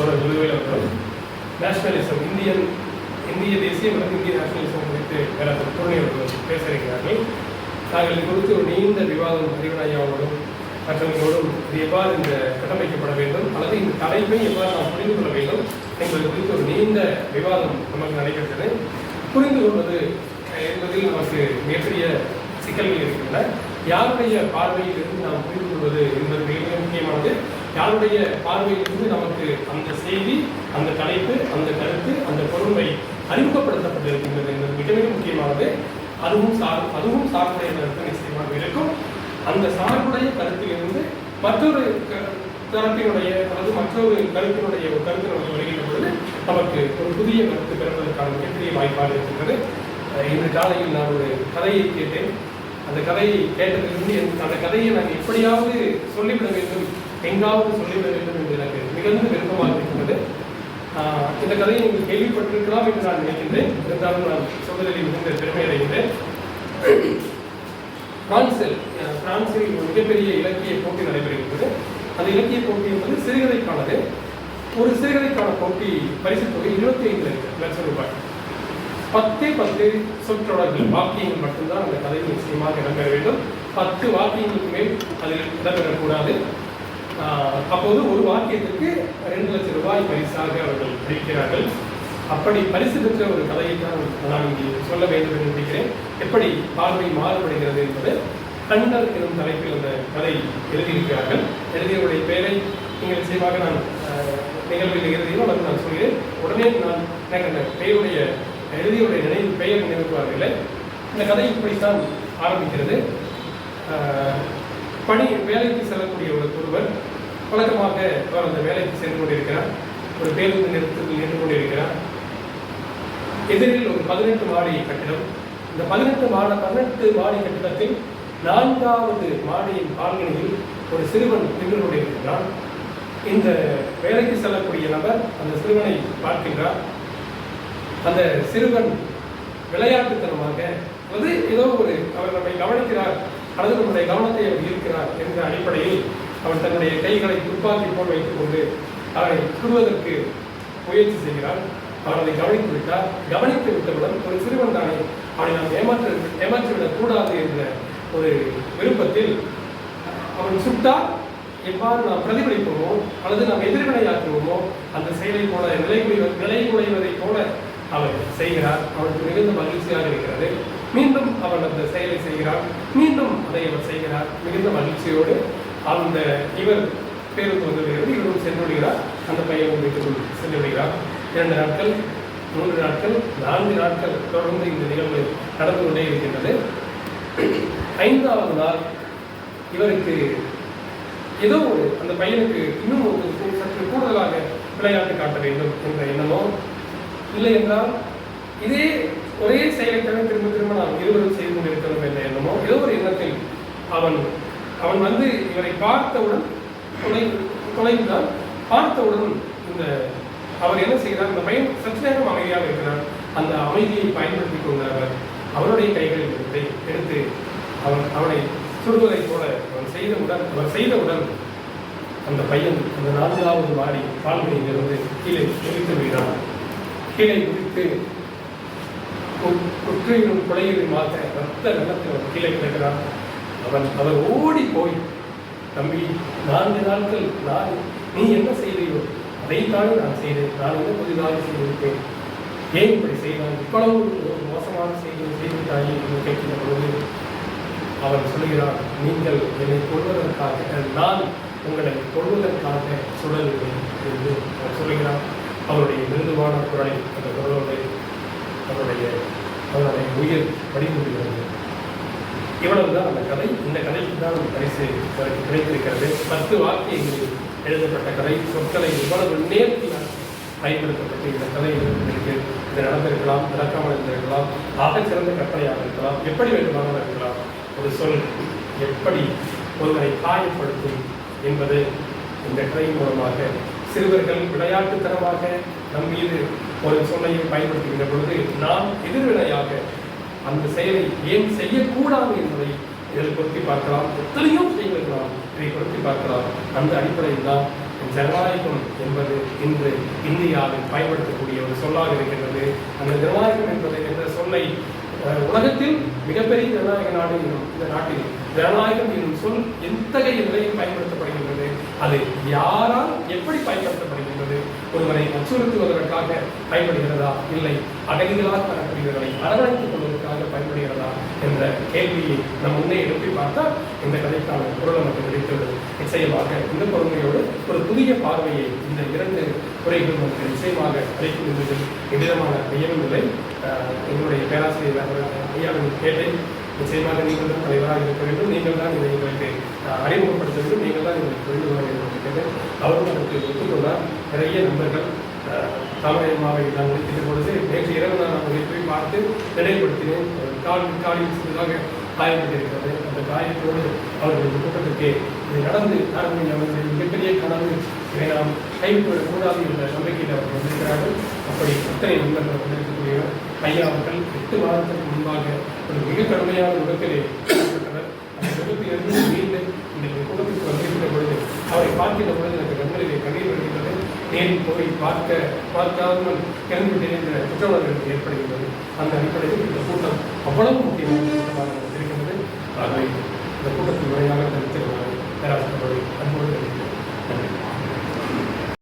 தோழர் விடுதலை அவர்களும் நேஷனலிசம் இந்தியன் இந்திய தேசியம் மற்றும் இந்திய நேஷனலிசம் குறித்து பேராசிரியர் பூர்ணி அவர்கள் பேச நாங்கள் இது குறித்து ஒரு நீண்ட விவாதம் அறிவனாயாவோடும் மற்றவர்களோடும் இது எவ்வாறு இந்த கட்டமைக்கப்பட வேண்டும் அல்லது இந்த தலைப்பை எவ்வாறு நாம் புரிந்து கொள்ள வேண்டும் என்பது குறித்து ஒரு நீண்ட விவாதம் நமக்கு நடைபெற்றது. புரிந்து கொள்வது என்பதில் நமக்கு மிகப்பெரிய சிக்கல்கள் இருக்கின்றன. யாருடைய பார்வையில் இருந்து நாம் புரிந்து கொள்வது என்பது மிக மிக முக்கியமானது. யாருடைய பார்வையில் இருந்து நமக்கு அந்த செய்தி அந்த தலைப்பு அந்த கருத்து அந்த பொருளை அறிமுகப்படுத்தப்பட்டிருக்கின்றது என்பது மிக மிக முக்கியமானது. அதுவும் சார் அதுவும் சார்புடைய கருத்து நிச்சயமாக இருக்கும். அந்த சார்புடைய கருத்திலிருந்து மற்றொரு தரப்பினுடைய அல்லது மற்றொரு கருத்தினுடைய ஒரு கருத்து நமக்கு வருகின்ற பொழுது நமக்கு ஒரு புதிய கருத்து பெறுவதற்கான மிகப்பெரிய வாய்ப்பாக இருக்கின்றது. இன்று காலையில் நான் ஒரு கதையை கேட்டேன். அந்த கதையை கேட்டதிலிருந்து அந்த கதையை நான் எப்படியாவது சொல்லிவிட வேண்டும் எங்காவது சொல்லிவிட வேண்டும் என்று எனக்கு மிகுந்த விருப்பமாக இருக்கிறது இந்த கதையை நீங்கள் கேள்விப்பட்டிருக்கலாம் என்று நான் நினைக்கின்றேன். இருந்தாலும் நான் சொல்வதில் மிகுந்த பெருமை அடைகின்றேன் பிரான்சில் பிரான்சில் ஒரு மிகப்பெரிய இலக்கிய போட்டி நடைபெறுகின்றது. அந்த இலக்கிய போட்டி என்பது சிறுகதைக்கானது. ஒரு சிறுகதைக்கான போட்டி பரிசு தொகை இருபத்தி ஐந்து லட்சம் ரூபாய். பத்து பத்து சொற்றொடர்கள் வாக்கியங்கள் மட்டும்தான் அந்த கதையில் நிச்சயமாக இடம்பெற வேண்டும். பத்து வாக்கியங்களுக்கு மேல் அதில் இடம்பெறக்கூடாது. அப்போது ஒரு வாக்கியத்திற்கு ரெண்டு லட்சம் ரூபாய் பரிசாக அவர்கள் அளிக்கிறார்கள். அப்படி பரிசு பெற்ற ஒரு கதையை தான் நான் இங்கே சொல்ல வேண்டும் என்று நினைக்கிறேன். எப்படி பார்வை மாறுபடுகிறது என்பது கண்ணர் எனும் தலைப்பில் அந்த கதை எழுதியிருக்கிறார்கள். எழுதியவருடைய பெயரை நீங்கள் நிச்சயமாக நான் நிகழ்வில் எழுதியோ அல்லது நான் சொல்கிறேன். உடனே நான் எனக்கு அந்த பெயருடைய எழுதியவருடைய நினைவு பெயர் நினைவுக்கு வரவில்லை இந்த கதை இப்படித்தான் ஆரம்பிக்கிறது. பணி வேலைக்கு செல்லக்கூடிய ஒரு ஒருவர் வழக்கமாக அவர் அந்த வேலைக்கு சென்று கொண்டிருக்கிறார். ஒரு பேருந்து நிறுத்தத்தில் நின்று கொண்டிருக்கிறார். எதிரில் ஒரு பதினெட்டு மாடி கட்டிடம். இந்த பதினெட்டு மாட பதினெட்டு மாடி கட்டிடத்தில் நான்காவது மாடியின் பால்கனியில் ஒரு சிறுவன் நின்று கொண்டிருக்கிறான். இந்த வேலைக்கு செல்லக்கூடிய நபர் அந்த சிறுவனை பார்க்கின்றார். அந்த சிறுவன் விளையாட்டுத்தனமாக அல்லது ஏதோ ஒரு அவர் நம்மை கவனிக்கிறார். அல்லது நம்முடைய கவனத்தை அவர் ஈர்க்கிறார் என்ற அடிப்படையில் அவர் தன்னுடைய கைகளை துப்பாக்கி போல் வைத்துக் கொண்டு அவரை சுடுவதற்கு முயற்சி செய்கிறார். அவர் அதை கவனித்து விட்டார். கவனித்து விட்டவுடன் ஒரு சிறுவன் தானே அவனை நாம் ஏமாற்ற ஏமாற்றிவிடக் கூடாது என்ற ஒரு விருப்பத்தில் அவன் சுட்டால் எவ்வாறு நாம் பிரதிபலிப்போமோ அல்லது நாம் எதிர்வினையாற்றுவோமோ அந்த செயலை போல நிலை நிலை குலைவதை போல அவர் செய்கிறார். அவனுக்கு மிகுந்த மகிழ்ச்சியாக இருக்கிறது. மீண்டும் அவன் அந்த செயலை செய்கிறார் மீண்டும் அதை அவர் செய்கிறார். மிகுந்த மகிழ்ச்சியோடு அந்த இவர் பேருந்து வந்து இவரும் சென்றுவிடுகிறார் அந்த பையனும் வீட்டுக்குள் சென்று விடுகிறார் இரண்டு நாட்கள் மூன்று நாட்கள் நான்கு நாட்கள் தொடர்ந்து இந்த நிகழ்வு நடந்து கொண்டே இருக்கின்றது. ஐந்தாவது நாள் இவருக்கு ஏதோ ஒரு அந்த பையனுக்கு இன்னும் ஒரு சற்று கூடுதலாக விளையாட்டு காட்ட வேண்டும் என்ற எண்ணமோ இல்லை என்றால் இதே ஒரே செயலைத்தானே திரும்ப திரும்ப நாம் இருவரும் செய்து கொண்டிருக்கிறோம் என்ற எண்ணமோ ஏதோ ஒரு எண்ணத்தில் அவன் அவன் வந்து இவரை பார்த்தவுடன் தொலை தொலைந்தான் பார்த்தவுடன் இந்த அவர் என்ன செய்கிறார்? அந்த பையன் சற்று நேரம் அமைதியாக இருக்கிறார். அந்த அமைதியை பயன்படுத்தி கொண்ட அவர். அவருடைய கைகளில் எடுத்து எடுத்து அவன் அவனை சுடுவதைப் போல அவன் செய்தவுடன் அவர் செய்தவுடன் அந்த பையன் அந்த நான்காவது மாடி பால்கனியிலிருந்து கீழே குதித்து விடுகிறான். கீழே குதித்து கு- குற்றையிலும் கொலையிலும் மாற்ற ரத்த வெள்ளத்தில் அவன் கீழே கிடக்கிறான். அவன் அவர் ஓடி போய் தம்பி நான்கு நாட்கள் நான் நீ என்ன செய்தையோ அதைத்தானே நான் செய்தேன். நான் என்ன புதிதாக செய்திருப்பேன்? ஏன் இப்படி செய்தான்? இவ்வளவு மோசமான செய்தியை செய்துவிட்டாயே? என்று கேட்கிற பொழுது அவன் சொல்கிறான் நீங்கள் என்னை கொள்வதற்காக நான் உங்களை கொள்வதற்காக சுடவில்லை என்று அவர் சொல்கிறான். அவருடைய மிருதுவான குரலை அந்த குரலோடு அவருடைய அவருடைய உயிர் வடிமுடிகிறது இவ்வளவுதான் அந்த கதை. இந்த கதைக்கு தான் பரிசு கிடைத்திருக்கிறது. பத்து வாக்கியங்களில் எழுதப்பட்ட கதை சொற்களை இவ்வளவு நேர்த்தியாக பயன்படுத்தப்பட்டு இந்த கதை எழுதப்பட்டிருக்கு இது நடந்திருக்கலாம் நடக்காமல் இருந்திருக்கலாம் ஆக சிறந்த கற்பனையாக இருக்கலாம் எப்படி வேண்டுமானால் இருக்கலாம். ஒரு சொல் எப்படி ஒருவரை காயப்படுத்தும் என்பது இந்த கதையின் மூலமாக சிறுவர்கள் விளையாட்டுத்தனமாக நம் மீது ஒரு சொல்லையும் பயன்படுத்துகின்ற பொழுது நாம் எதிர்வினையாக அந்த செயலை ஏன் செய்யக்கூடாது ஏற்படுத்தி பொருத்தி பார்க்கலாம். எத்தனையோ விஷயங்கள் நாம் இதை பொருத்தி பார்க்கலாம். அந்த அடிப்படையில் தான் ஜனநாயகம் என்பது இன்று இந்தியாவில் பயன்படுத்தக்கூடிய ஒரு சொல்லாக இருக்கின்றது. அந்த ஜனநாயகம் என்பது என்ற சொல்லை உலகத்தில் மிகப்பெரிய ஜனநாயக நாடு என்னும் இந்த நாட்டில் ஜனநாயகம் என்னும் சொல் எத்தகைய நிலையில் பயன்படுத்தப்படுகின்றது? அது யாரால் எப்படி பயன்படுத்தப்படுகின்றது? ஒருவரை அச்சுறுத்துவதற்காக பயன்படுகிறதா? இல்லை அகதிகளாக தரக்கூடியவர்களை அரவணைத்துக் கொள்வதற்காக பயன்படுகிறது என்ற கேள்வியை நம் முன்னே எழுப்பி பார்த்தால் இந்த கதைக்கான பொருள் நமக்கு கிடைத்துள்ளது நிச்சயமாக இந்த பொறுமையோடு ஒரு புதிய பார்வையை இந்த இரண்டு குறைகள் நமக்கு நிச்சயமாக அளிக்கும் என்பதில் எவ்விதமான ஐயமும் இல்லை. எங்களுடைய பேராசிரியர் ஐயாவின் கேட்டேன். நிச்சயமாக நீங்கள் தான் தலைவராக இருக்க வேண்டும். நீங்கள் தான் இதை எங்களுக்கு அறிமுகப்படுத்த வேண்டும். நீங்கள் தான் இதை புரிந்து கொள்ள வேண்டும் என்று கேட்டேன். அவரும் அதற்கு ஒத்துக்கொண்டார். நிறைய நண்பர்கள் அஹ், தாமரையம்மாவை நான் முடிக்கின்ற பொழுது நேற்று இரவு நான் அவர்களை போய் பார்த்து நினைவுபடுத்தினேன். கால் காலில் சிறிதாக காயப்பட்டிருக்கிறது. அந்த காயத்தோடு அவர்கள் கூட்டத்திற்கு இது நடந்து காரணம் அவர்கள் மிகப்பெரிய கனவு இதை நாம் கைவிட்டுவிடக் கூடாது என்ற நம்பிக்கையில் அவர்கள் வந்திருக்கிறார்கள். அப்படி அத்தனை நண்பர்கள் வந்திருக்கக்கூடிய ஐயா அவர்கள் எட்டு வாரத்திற்கு முன்பாக ஒரு மிக கடுமையான விபத்திலே அந்த விபத்திலிருந்து மீண்டும் இந்த குடும்பத்திற்கு வந்திருக்கிற பொழுது அவரை பார்க்கின்ற பொழுது எனக்கு கண்களிலே கண்ணீர் வருகின்றது. நேரில் போய் பார்க்க பார்க்காமல் கிளம்பி விட்டேன் என்ற ஏற்படுகிறது. ஏற்படுகின்றது அந்த அடிப்படையில் இந்த கூட்டம் அவ்வளவு முக்கியமான கூட்டமாக இருக்கின்றது. ஆகவே இந்த கூட்டத்தின் முறையாக தரித்திருக்கிறார் பேராசிரியர்